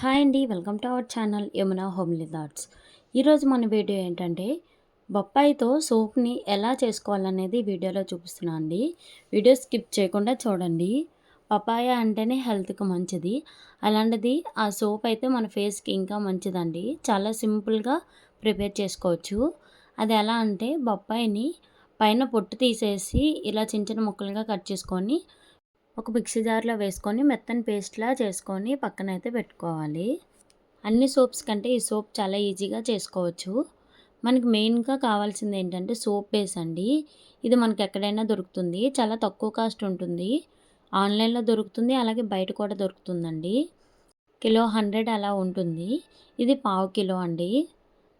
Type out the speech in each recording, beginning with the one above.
Hi అండి welcome to our channel Yamuna homely thoughts. ఈరోజు మన వీడియో ఏంటంటే బొప్పాయితో సోప్ని ఎలా చేసుకోవాలనేది వీడియోలో చూపిస్తున్నాను అండి. వీడియో స్కిప్ చేయకుండా చూడండి. పపాయ అంటేనే హెల్త్కి మంచిది. అలాంటిది ఆ సోప్ అయితే మన ఫేస్కి ఇంకా మంచిదండి. చాలా సింపుల్గా ప్రిపేర్ చేసుకోవచ్చు. అది ఎలా అంటే బొప్పాయిని పైన పొట్టు తీసేసి ఇలా చిన్న చిన్న ముక్కలుగా కట్ చేసుకొని ఒక మిక్సీ జార్లో వేసుకొని మెత్తని పేస్ట్లా చేసుకొని పక్కన అయితే పెట్టుకోవాలి. అన్ని సోప్స్ కంటే ఈ సోప్ చాలా ఈజీగా చేసుకోవచ్చు. మనకి మెయిన్గా కావాల్సింది ఏంటంటే సోప్ బేస్ అండి. ఇది మనకి ఎక్కడైనా దొరుకుతుంది. చాలా తక్కువ కాస్ట్ ఉంటుంది. ఆన్లైన్లో దొరుకుతుంది. అలాగే బయట కూడా దొరుకుతుందండి. కిలో హండ్రెడ్ అలా ఉంటుంది. ఇది పావు కిలో అండి.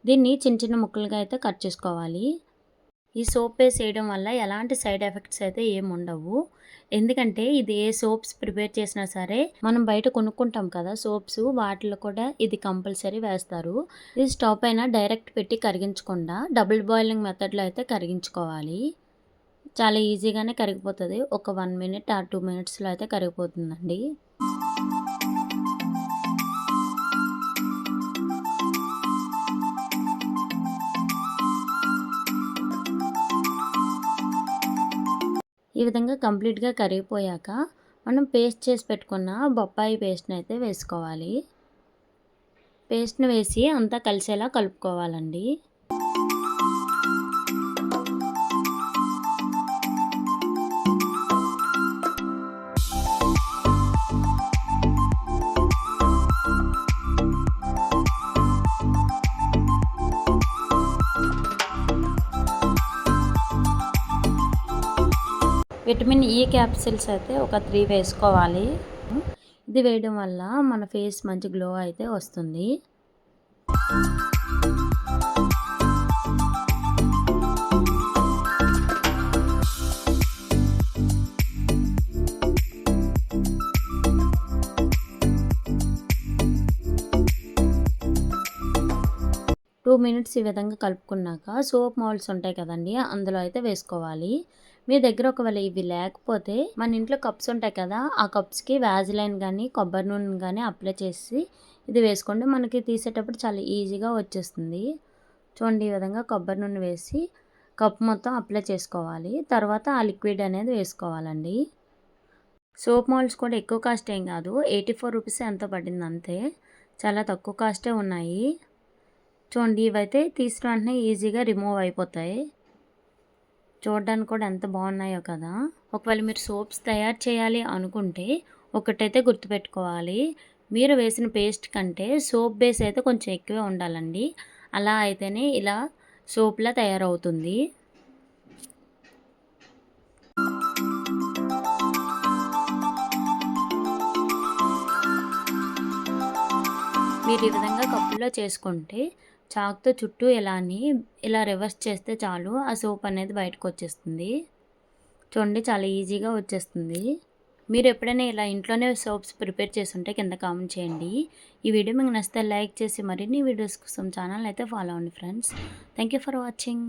దీన్ని చిన్న చిన్న ముక్కలుగా అయితే కట్ చేసుకోవాలి. ఈ సోప్ బేస్ వేయడం వల్ల ఎలాంటి సైడ్ ఎఫెక్ట్స్ అయితే ఏమి ఉండవు. ఎందుకంటే ఇది ఏ సోప్స్ ప్రిపేర్ చేసినా సరే మనం బయట కొనుక్కుంటాం కదా సోప్స్ వాటిలో కూడా ఇది కంపల్సరీ వేస్తారు. ఇది స్టవ్ పైన డైరెక్ట్ పెట్టి కరిగించకుండా డబుల్ బాయిలింగ్ మెథడ్లో అయితే కరిగించుకోవాలి. చాలా ఈజీగానే కరిగిపోతుంది. ఒక వన్ మినిట్ ఆ టూ మినిట్స్లో అయితే కరిగిపోతుందండి. ఈ విధంగా కంప్లీట్గా కరిగిపోయాక మనం పేస్ట్ చేసి పెట్టుకున్న బొప్పాయి పేస్ట్ని అయితే వేసుకోవాలి. పేస్ట్ని వేసి అంతా కలిసేలా కలుపుకోవాలండి. విటమిన్ ఈ క్యాప్సిల్స్ అయితే ఒక త్రీ వేసుకోవాలి. ఇది వేయడం వల్ల మన ఫేస్ మంచి గ్లో అయితే వస్తుంది. టూ మినిట్స్ ఈ విధంగా కలుపుకున్నాక సోప్ మౌల్స్ ఉంటాయి కదండి అందులో అయితే వేసుకోవాలి. మీ దగ్గర ఒకవేళ ఇవి లేకపోతే మన ఇంట్లో కప్స్ ఉంటాయి కదా ఆ కప్స్కి వ్యాజిలైన్ కానీ కొబ్బరి నూనె కానీ అప్లై చేసి ఇది వేసుకోండి. మనకి తీసేటప్పుడు చాలా ఈజీగా వచ్చేస్తుంది. చూడండి ఈ విధంగా కొబ్బరి నూనె వేసి కప్ మొత్తం అప్లై చేసుకోవాలి. తర్వాత ఆ లిక్విడ్ అనేది వేసుకోవాలండి. సోప్ మాల్స్ కూడా ఎక్కువ కాస్ట్ ఏం కాదు. ఎయిటీ ఫోర్ రూపీస్ ఎంత పడింది అంతే. చాలా తక్కువ కాస్టే ఉన్నాయి. చూడండి ఇవైతే తీసిన వెంటనే ఈజీగా రిమూవ్ అయిపోతాయి. చూడడానికి కూడా ఎంత బాగున్నాయో కదా. ఒకవేళ మీరు సోప్స్ తయారు చేయాలి అనుకుంటే ఒకటైతే గుర్తుపెట్టుకోవాలి. మీరు వేసిన పేస్ట్ కంటే సోప్ బేస్ అయితే కొంచెం ఎక్కువే ఉండాలండి. అలా అయితేనే ఇలా సోప్లా తయారవుతుంది. మీరు ఈ విధంగా కప్పులో చేసుకుంటే చాక్తో చుట్టూ ఇలా అని ఇలా రివర్స్ చేస్తే చాలు ఆ సోప్ అనేది బయటకు వచ్చేస్తుంది. చూడండి చాలా ఈజీగా వచ్చేస్తుంది. మీరు ఎప్పుడైనా ఇలా ఇంట్లోనే సోప్స్ ప్రిపేర్ చేస్తుంటే కింద కామెంట్ చేయండి. ఈ వీడియో మీకు నచ్చితే లైక్ చేసి మరిన్ని వీడియోస్ కోసం ఛానల్ అయితే ఫాలో అవ్వండి friends. Thank you for watching.